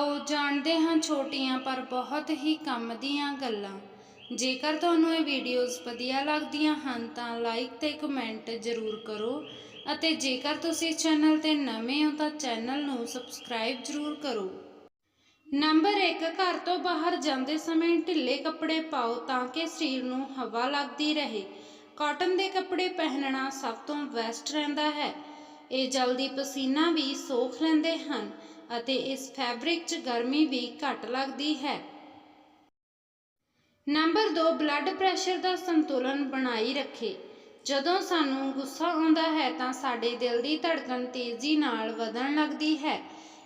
ਆਓ, ਜਾਣਦੇ ਹਾਂ ਛੋਟੀਆਂ ਪਰ ਬਹੁਤ ਹੀ ਕੰਮ ਦੀਆਂ ਗੱਲਾਂ। ਜੇਕਰ ਤੁਹਾਨੂੰ ਇਹ ਵੀਡੀਓਜ਼ ਵਧੀਆ ਲੱਗਦੀਆਂ ਹਨ ਤਾਂ ਲਾਈਕ ਤੇ ਕਮੈਂਟ ਜ਼ਰੂਰ ਕਰੋ ਅਤੇ ਜੇਕਰ ਤੁਸੀਂ ਚੈਨਲ ਤੇ ਨਵੇਂ ਹੋ ਤਾਂ ਚੈਨਲ ਨੂੰ ਸਬਸਕ੍ਰਾਈਬ ਜ਼ਰੂਰ ਕਰੋ। ਨੰਬਰ 1 ਘਰ ਤੋਂ ਬਾਹਰ ਜਾਂਦੇ ਸਮੇਂ ਢਿੱਲੇ ਕੱਪੜੇ ਪਾਓ ਤਾਂ ਕਿ ਸਰੀਰ ਨੂੰ ਹਵਾ ਲੱਗਦੀ ਰਹੇ। ਕਾਟਨ ਦੇ ਕੱਪੜੇ ਪਹਿਨਣਾ ਸਭ ਤੋਂ ਬੈਸਟ ਰਹਿੰਦਾ ਹੈ। ਇਹ ਜਲਦੀ ਪਸੀਨਾ ਵੀ ਸੋਖ ਲੈਂਦੇ ਹਨ ਅਤੇ ਇਸ ਫੈਬਰਿਕ 'ਚ ਗਰਮੀ ਵੀ ਘੱਟ ਲੱਗਦੀ ਹੈ। ਨੰਬਰ 2 ਬਲੱਡ ਪ੍ਰੈਸ਼ਰ ਦਾ ਸੰਤੁਲਨ ਬਣਾਈ ਰੱਖੇ। ਜਦੋਂ ਸਾਨੂੰ ਗੁੱਸਾ ਆਉਂਦਾ ਹੈ ਤਾਂ ਸਾਡੇ ਦਿਲ ਦੀ ਧੜਕਣ ਤੇਜ਼ੀ ਨਾਲ ਵਧਣ ਲੱਗਦੀ ਹੈ।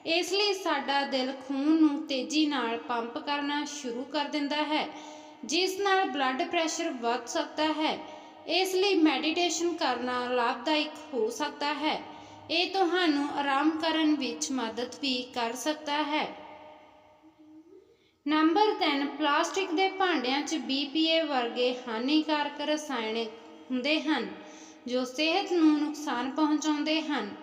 ਇਸ ਲਈ ਸਾਡਾ ਦਿਲ ਖੂਨ ਨੂੰ ਤੇਜ਼ੀ ਨਾਲ ਪੰਪ ਕਰਨਾ ਸ਼ੁਰੂ ਕਰ ਦਿੰਦਾ ਹੈ, ਜਿਸ ਨਾਲ ਬਲੱਡ ਪ੍ਰੈਸ਼ਰ ਵੱਧ ਸਕਦਾ ਹੈ। ਇਸ ਲਈ ਮੈਡੀਟੇਸ਼ਨ ਕਰਨਾ ਲਾਭਦਾਇਕ ਹੋ ਸਕਦਾ ਹੈ। ਇਹ ਤੁਹਾਨੂੰ ਆਰਾਮ ਕਰਨ ਵਿੱਚ ਮਦਦ ਵੀ ਕਰ ਸਕਦਾ ਹੈ। ਨੰਬਰ 3 ਪਲਾਸਟਿਕ ਦੇ ਭਾਂਡਿਆਂ 'ਚ BPA ਵਰਗੇ ਹਾਨੀਕਾਰਕ ਰਸਾਇਣਿਕ ਹੁੰਦੇ ਹਨ, ਜੋ ਸਿਹਤ ਨੂੰ ਨੁਕਸਾਨ ਪਹੁੰਚਾਉਂਦੇ ਹਨ।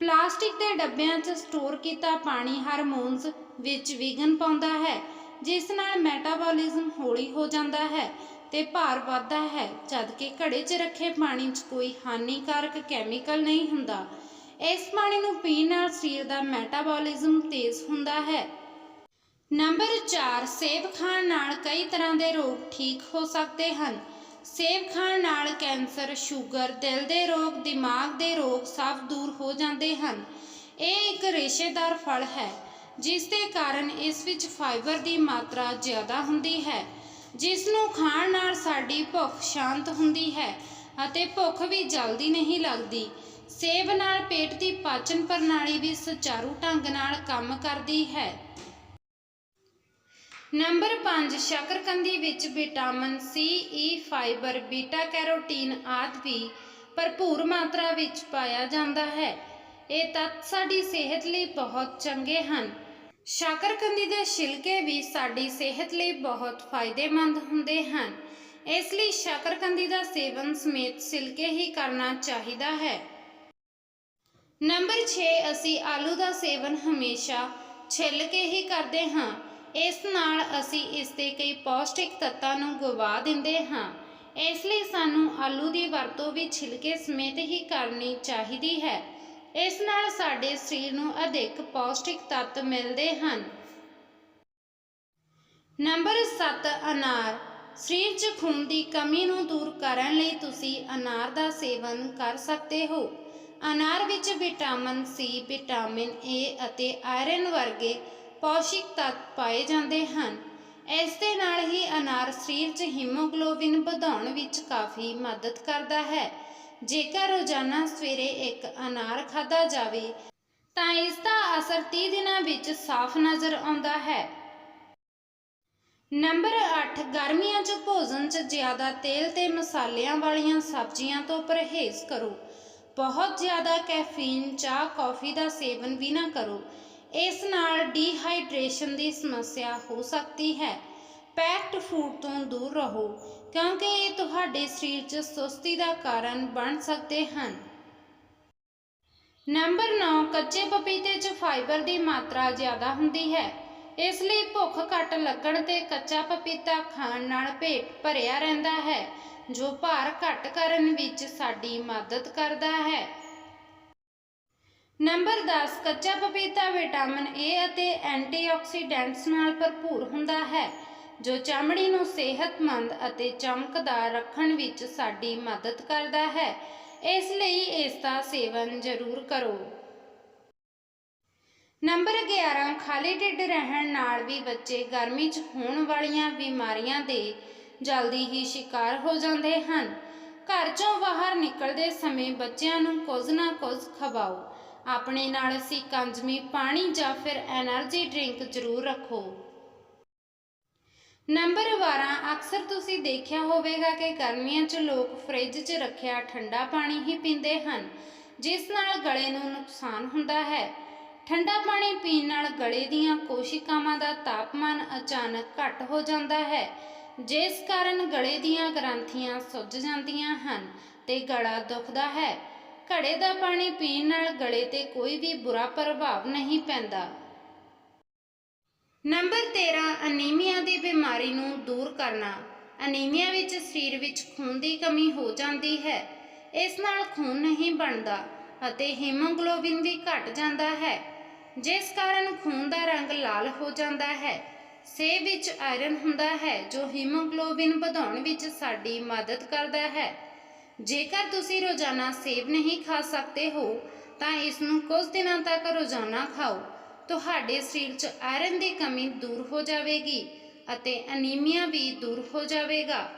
ਪਲਾਸਟਿਕ ਦੇ ਡੱਬਿਆਂ 'ਚ ਸਟੋਰ ਕੀਤਾ ਪਾਣੀ ਹਾਰਮੋਨਸ ਵਿੱਚ ਵਿਘਨ ਪਾਉਂਦਾ ਹੈ, ਜਿਸ ਨਾਲ ਮੈਟਾਬੋਲਿਜ਼ਮ ਹੌਲੀ ਹੋ ਜਾਂਦਾ ਹੈ ਤੇ ਭਾਰ ਵੱਧਦਾ ਹੈ, ਜਦਕਿ ਘੜੇ 'ਚ ਰੱਖੇ ਪਾਣੀ 'ਚ ਕੋਈ ਹਾਨੀਕਾਰਕ ਕੈਮੀਕਲ ਨਹੀਂ ਹੁੰਦਾ। ਇਸ ਪਾਣੀ ਨੂੰ ਪੀਣ ਨਾਲ ਸਰੀਰ ਦਾ ਮੈਟਾਬੋਲਿਜ਼ਮ ਤੇਜ਼ ਹੁੰਦਾ ਹੈ। ਨੰਬਰ 4 ਸੇਬ ਖਾਣ ਨਾਲ ਕਈ ਤਰ੍ਹਾਂ ਦੇ ਰੋਗ ਠੀਕ ਹੋ ਸਕਦੇ ਹਨ। ਸੇਬ ਖਾਣ ਨਾਲ ਕੈਂਸਰ, ਸ਼ੂਗਰ, ਦਿਲ ਦੇ ਰੋਗ, ਦਿਮਾਗ ਦੇ ਰੋਗ ਸਭ ਦੂਰ ਹੋ ਜਾਂਦੇ ਹਨ। ਇਹ ਇੱਕ ਰੇਸ਼ੇਦਾਰ ਫਲ ਹੈ, ਜਿਸ ਦੇ ਕਾਰਨ ਇਸ ਵਿੱਚ ਫਾਈਬਰ ਦੀ ਮਾਤਰਾ ਜ਼ਿਆਦਾ ਹੁੰਦੀ ਹੈ। ਜਿਸ ਨੂੰ ਖਾਣ ਨਾਲ ਸਾਡੀ ਭੁੱਖ ਸ਼ਾਂਤ ਹੁੰਦੀ ਹੈ ਅਤੇ ਭੁੱਖ ਵੀ ਜਲਦੀ ਨਹੀਂ ਲੱਗਦੀ। ਸੇਬ ਨਾਲ ਪੇਟ ਦੀ ਪਾਚਨ ਪ੍ਰਣਾਲੀ ਵੀ ਸੁਚਾਰੂ ਢੰਗ ਨਾਲ ਕੰਮ ਕਰਦੀ ਹੈ। ਨੰਬਰ 5 ਸ਼ੱਕਰਕੰਦੀ ਵਿੱਚ vitamin C E e, fibre, beta, carotene ਆਦਿ ਵੀ ਭਰਪੂਰ ਮਾਤਰਾ ਵਿੱਚ ਪਾਇਆ ਜਾਂਦਾ ਹੈ। ਇਹ ਤੱਤ ਸਾਡੀ ਸਿਹਤ ਲਈ ਬਹੁਤ ਚੰਗੇ ਹਨ। ਸ਼ਾਕਰਕੰਦੀ ਦੇ ਛਿਲਕੇ ਵੀ ਸਾਡੀ ਸਿਹਤ ਲਈ ਬਹੁਤ ਫਾਇਦੇਮੰਦ ਹੁੰਦੇ ਹਨ। ਇਸ ਲਈ ਸ਼ਾਕਰਕੰਦੀ ਦਾ ਸੇਵਨ ਸਮੇਤ ਛਿਲਕੇ ਹੀ ਕਰਨਾ ਚਾਹੀਦਾ ਹੈ। ਨੰਬਰ 6 ਅਸੀਂ ਆਲੂ ਦਾ ਸੇਵਨ ਹਮੇਸ਼ਾ ਛਿੱਲ ਕੇ ਹੀ ਕਰਦੇ ਹਾਂ। ਇਸ ਨਾਲ ਅਸੀਂ ਇਸ ਦੇ ਕਈ ਪੌਸ਼ਟਿਕ ਤੱਤਾਂ ਨੂੰ ਗਵਾ ਦਿੰਦੇ ਹਾਂ। ਇਸ ਲਈ ਸਾਨੂੰ ਆਲੂ ਦੀ ਵਰਤੋਂ ਵੀ ਛਿਲਕੇ ਸਮੇਤ ਹੀ ਕਰਨੀ ਚਾਹੀਦੀ ਹੈ। ਇਸ ਨਾਲ ਸਾਡੇ ਸਰੀਰ ਨੂੰ ਅਧਿਕ ਪੌਸ਼ਟਿਕ ਤੱਤ ਮਿਲਦੇ ਹਨ। ਨੰਬਰ 7 ਅਨਾਰ। ਸਰੀਰ 'ਚ ਖੂਨ ਦੀ ਕਮੀ ਨੂੰ ਦੂਰ ਕਰਨ ਲਈ ਤੁਸੀਂ ਅਨਾਰ ਦਾ ਸੇਵਨ ਕਰ ਸਕਦੇ ਹੋ। ਅਨਾਰ ਵਿੱਚ ਵਿਟਾਮਿਨ ਸੀ, ਵਿਟਾਮਿਨ ਏ ਅਤੇ ਆਇਰਨ ਵਰਗੇ ਪੌਸ਼ਟਿਕ ਤੱਤ ਪਾਏ ਜਾਂਦੇ ਹਨ। ਇਸ ਦੇ ਨਾਲ ਹੀ ਅਨਾਰ ਸਰੀਰ 'ਚ ਹੀਮੋਗਲੋਬਿਨ ਵਧਾਉਣ ਵਿੱਚ ਕਾਫੀ ਮਦਦ ਕਰਦਾ ਹੈ। ਜੇਕਰ ਰੋਜ਼ਾਨਾ ਸਵੇਰੇ ਇੱਕ ਅਨਾਰ ਖਾਧਾ ਜਾਵੇ, ਤਾਂ ਇਸ ਦਾ ਅਸਰ 30 ਦਿਨਾਂ ਵਿੱਚ ਸਾਫ਼ ਨਜ਼ਰ ਆਉਂਦਾ ਹੈ। ਨੰਬਰ 8 ਗਰਮੀਆਂ 'ਚ ਭੋਜਨ 'ਚ ਜ਼ਿਆਦਾ ਤੇਲ ਤੇ ਮਸਾਲਿਆਂ ਵਾਲੀਆਂ ਸਬਜ਼ੀਆਂ ਤੋਂ ਪਰਹੇਜ਼ ਕਰੋ। ਬਹੁਤ ਜ਼ਿਆਦਾ ਕੈਫੀਨ, ਚਾਹ, ਕੌਫੀ ਦਾ ਸੇਵਨ ਵੀ ਨਾ ਕਰੋ। ਇਸ ਨਾਲ ਡੀਹਾਈਡਰੇਸ਼ਨ ਦੀ ਸਮੱਸਿਆ ਹੋ ਸਕਦੀ ਹੈ। ਪੈਕਡ ਫੂਡ ਤੋਂ ਦੂਰ ਰਹੋ। ਕਿਉਂਕਿ ਇਹ ਤੁਹਾਡੇ ਸਰੀਰ 'ਚ ਸੁਸਤੀ ਦਾ ਕਾਰਨ ਬਣ ਸਕਦੇ ਹਨ। ਨੰਬਰ 9 ਕੱਚੇ ਪਪੀਤੇ 'ਚ ਫਾਈਬਰ ਦੀ ਮਾਤਰਾ ਜ਼ਿਆਦਾ ਹੁੰਦੀ ਹੈ। ਇਸ ਲਈ ਭੁੱਖ ਘੱਟ ਲੱਗਣ ਤੇ ਕੱਚਾ ਪਪੀਤਾ ਖਾਣ ਨਾਲ ਪੇਟ ਭਰਿਆ ਰਹਿੰਦਾ ਹੈ, ਜੋ ਭਾਰ ਘੱਟ ਕਰਨ ਵਿੱਚ ਸਾਡੀ ਮਦਦ ਕਰਦਾ ਹੈ। ਨੰਬਰ 10 ਕੱਚਾ ਪਪੀਤਾ ਵਿਟਾਮਿਨ ਏ ਅਤੇ ਐਂਟੀਆਕਸੀਡੈਂਟਸ ਨਾਲ ਭਰਪੂਰ ਹੁੰਦਾ ਹੈ। ਜੋ ਚਮੜੀ ਨੂੰ ਸਿਹਤਮੰਦ ਅਤੇ ਚਮਕਦਾਰ ਰੱਖਣ ਵਿੱਚ ਸਾਡੀ ਮਦਦ ਕਰਦਾ ਹੈ, ਇਸ ਲਈ ਇਸ ਦਾ ਸੇਵਨ ਜ਼ਰੂਰ ਕਰੋ। ਨੰਬਰ 11 ਖਾਲੀ ਢਿੱਡ ਰਹਿਣ ਨਾਲ ਵੀ ਬੱਚੇ ਗਰਮੀ 'ਚ ਹੋਣ ਵਾਲੀਆਂ ਬਿਮਾਰੀਆਂ ਦੇ ਜਲਦੀ ਹੀ ਸ਼ਿਕਾਰ ਹੋ ਜਾਂਦੇ ਹਨ। ਘਰ 'ਚੋਂ ਬਾਹਰ ਨਿਕਲਦੇ ਸਮੇਂ ਬੱਚਿਆਂ ਨੂੰ ਕੁਝ ਨਾ ਕੁਝ ਖਵਾਓ। ਆਪਣੇ ਨਾਲ ਅਸੀਂ ਕੰਜ਼ਮੀ ਪਾਣੀ ਜਾਂ ਫਿਰ એનર્ਜੀ ਡਰਿੰਕ ਜ਼ਰੂਰ ਰੱਖੋ। ਨੰਬਰ 12 ਅਕਸਰ ਤੁਸੀਂ ਦੇਖਿਆ ਹੋਵੇਗਾ ਕਿ ਗਰਮੀਆਂ 'ਚ ਲੋਕ ਫ੍ਰਿਜ 'ਚ ਰੱਖਿਆ ਠੰਡਾ ਪਾਣੀ ਹੀ ਪੀਂਦੇ ਹਨ, ਜਿਸ ਨਾਲ ਗਲੇ ਨੂੰ ਨੁਕਸਾਨ ਹੁੰਦਾ ਹੈ। ਠੰਡਾ ਪਾਣੀ ਪੀਣ ਨਾਲ ਗਲੇ ਦੀਆਂ ਕੋਸ਼ਿਕਾਵਾਂ ਦਾ ਤਾਪਮਾਨ ਅਚਾਨਕ ਘਟ ਹੋ ਜਾਂਦਾ ਹੈ, ਜਿਸ ਕਾਰਨ ਗਲੇ ਦੀਆਂ ਗ੍ਰੰਥੀਆਂ ਸੁੱਜ ਜਾਂਦੀਆਂ ਹਨ ਤੇ ਗਲਾ ਦੁਖਦਾ ਹੈ। ਘੜੇ ਦਾ ਪਾਣੀ ਪੀਣ ਨਾਲ ਗਲੇ ਤੇ ਕੋਈ ਵੀ ਬੁਰਾ ਪ੍ਰਭਾਵ ਨਹੀਂ ਪੈਂਦਾ। ਨੰਬਰ 13 ਅਨੀਮੀਆ ਦੀ ਬਿਮਾਰੀ ਨੂੰ ਦੂਰ ਕਰਨਾ। ਅਨੀਮੀਆ ਵਿੱਚ ਸਰੀਰ ਵਿੱਚ ਖੂਨ ਦੀ ਕਮੀ ਹੋ ਜਾਂਦੀ ਹੈ। ਇਸ ਨਾਲ ਖੂਨ ਨਹੀਂ ਬਣਦਾ ਅਤੇ ਹੀਮੋਗਲੋਬਿਨ ਵੀ ਘਟ ਜਾਂਦਾ ਹੈ, ਜਿਸ ਕਾਰਨ ਖੂਨ ਦਾ ਰੰਗ ਲਾਲ ਹੋ ਜਾਂਦਾ ਹੈ। ਸੇਬ ਵਿੱਚ ਆਇਰਨ ਹੁੰਦਾ ਹੈ, ਜੋ ਹੀਮੋਗਲੋਬਿਨ ਵਧਾਉਣ ਵਿੱਚ ਸਾਡੀ ਮਦਦ ਕਰਦਾ ਹੈ। ਜੇਕਰ ਤੁਸੀਂ ਰੋਜ਼ਾਨਾ ਸੇਬ ਨਹੀਂ ਖਾ ਸਕਦੇ ਹੋ, ਤਾਂ ਇਸ ਨੂੰ ਕੁਝ ਦਿਨਾਂ ਤੱਕ ਰੋਜ਼ਾਨਾ ਖਾਓ। ਤੁਹਾਡੇ ਸਰੀਰ 'ਚ ਆਇਰਨ ਦੀ ਕਮੀ ਦੂਰ ਹੋ ਜਾਵੇਗੀ ਅਤੇ ਅਨੀਮੀਆ ਵੀ ਦੂਰ ਹੋ ਜਾਵੇਗਾ।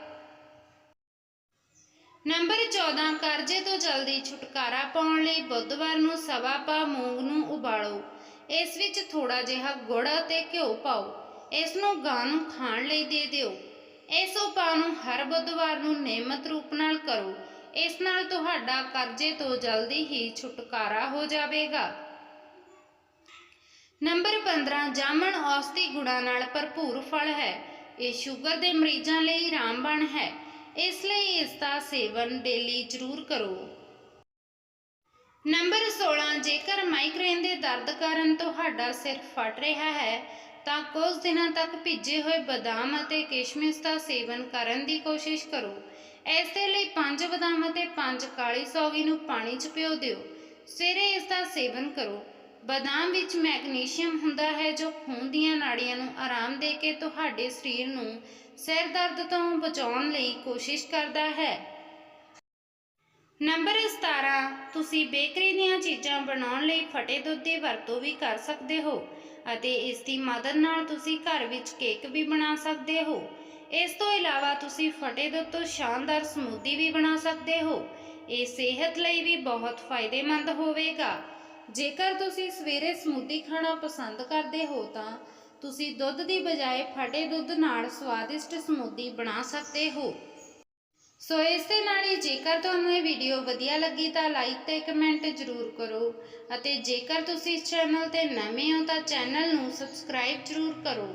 ਨੰਬਰ 14 ਕਰਜ਼ੇ ਤੋਂ ਜਲਦੀ ਛੁਟਕਾਰਾ ਪਾਉਣ ਲਈ ਬੁੱਧਵਾਰ ਨੂੰ ਸਵਾ ਪਾ ਮੂੰਗ ਨੂੰ ਉਬਾਲੋ। ਇਸ ਵਿੱਚ ਥੋੜਾ ਜਿਹਾ ਗੁੜ ਅਤੇ ਘਿਓ ਪਾਓ। ਇਸ ਨੂੰ ਗਾਂ ਨੂੰ ਖਾਣ ਲਈ ਦੇ ਦਿਓ। ਇਸ ਉਪਾਅ ਨੂੰ ਹਰ ਬੁੱਧਵਾਰ ਨੂੰ ਨਿਯਮਤ ਰੂਪ ਨਾਲ ਕਰੋ। ਇਸ ਨਾਲ ਤੁਹਾਡਾ ਕਰਜ਼ੇ ਤੋਂ ਜਲਦੀ ਹੀ ਛੁਟਕਾਰਾ ਹੋ ਜਾਵੇਗਾ। ਨੰਬਰ 15 ਜਾਮਣ ਔਸਤੀ ਗੁਣਾਂ ਨਾਲ ਭਰਪੂਰ ਫਲ ਹੈ। ਇਹ ਸ਼ੂਗਰ ਦੇ ਮਰੀਜ਼ਾਂ ਲਈ ਰਾਮਬਾਣ ਹੈ। ਇਸ ਲਈ ਇਸ ਦਾ ਸੇਵਨ ਡੇਲੀ ਜ਼ਰੂਰ ਕਰੋ। ਨੰਬਰ 16 ਜੇਕਰ ਮਾਈਗ੍ਰੇਨ ਦੇ ਦਰਦ ਕਾਰਨ ਤੁਹਾਡਾ ਸਿਰ ਫਟ ਰਿਹਾ ਹੈ, ਤਾਂ ਕੁਝ ਦਿਨਾਂ ਤੱਕ ਭਿੱਜੇ ਹੋਏ ਬਦਾਮ ਅਤੇ ਕਿਸ਼ਮਿਸ਼ ਦਾ ਸੇਵਨ ਕਰਨ ਦੀ ਕੋਸ਼ਿਸ਼ ਕਰੋ। ਇਸ ਦੇ ਲਈ 5 ਬਦਾਮ ਅਤੇ 5 ਕਾਲੀ ਸੌਗੀ ਨੂੰ ਪਾਣੀ 'ਚ ਭਿਓ ਦਿਓ। ਸਵੇਰੇ ਇਸ ਦਾ ਸੇਵਨ ਕਰੋ। ਬਦਾਮ ਵਿੱਚ ਮੈਗਨੀਸ਼ੀਅਮ ਹੁੰਦਾ ਹੈ, ਜੋ ਖੂਨ ਦੀਆਂ ਨਾੜੀਆਂ ਨੂੰ ਆਰਾਮ ਦੇ ਕੇ ਤੁਹਾਡੇ ਸਰੀਰ ਨੂੰ ਸਿਰ ਦਰਦ ਤੋਂ ਬਚਾਉਣ ਲਈ ਕੋਸ਼ਿਸ਼ ਕਰਦਾ ਹੈ। ਨੰਬਰ 17 ਤੁਸੀਂ ਬੇਕਰੀ ਦੀਆਂ ਚੀਜ਼ਾਂ ਬਣਾਉਣ ਲਈ ਫਟੇ ਦੁੱਧ ਦੀ ਵਰਤੋਂ ਵੀ ਕਰ ਸਕਦੇ ਹੋ ਅਤੇ ਇਸ ਦੀ ਮਦਦ ਨਾਲ ਤੁਸੀਂ ਘਰ ਵਿੱਚ ਕੇਕ ਵੀ ਬਣਾ ਸਕਦੇ ਹੋ। ਇਸ ਤੋਂ ਇਲਾਵਾ ਤੁਸੀਂ ਫਟੇ ਦੁੱਧ ਤੋਂ ਸ਼ਾਨਦਾਰ ਸਮੂਦੀ ਵੀ ਬਣਾ ਸਕਦੇ ਹੋ। ਇਹ ਸਿਹਤ ਲਈ ਵੀ ਬਹੁਤ ਫਾਇਦੇਮੰਦ ਹੋਵੇਗਾ। ਜੇਕਰ ਤੁਸੀਂ ਸਵੇਰੇ ਸਮੂਦੀ ਖਾਣਾ ਪਸੰਦ ਕਰਦੇ ਹੋ ਤਾਂ ਤੁਸੀਂ ਦੁੱਧ ਦੀ ਬਜਾਏ ਫਟੇ ਦੁੱਧ ਨਾਲ ਸਵਾਦਿਸ਼ਟ ਸਮੂਦੀ ਬਣਾ ਸਕਦੇ ਹੋ। ਸੋ ਇਸ ਦੇ ਨਾਲ ਹੀ ਜੇਕਰ ਤੁਹਾਨੂੰ ਇਹ ਵੀਡੀਓ ਵਧੀਆ ਲੱਗੀ ਤਾਂ ਲਾਈਕ ਤੇ ਕਮੈਂਟ ਜ਼ਰੂਰ ਕਰੋ ਅਤੇ ਜੇਕਰ ਤੁਸੀਂ ਇਸ ਚੈਨਲ ਤੇ ਨਵੇਂ ਹੋ ਤਾਂ ਚੈਨਲ ਨੂੰ ਸਬਸਕ੍ਰਾਈਬ ਜ਼ਰੂਰ ਕਰੋ।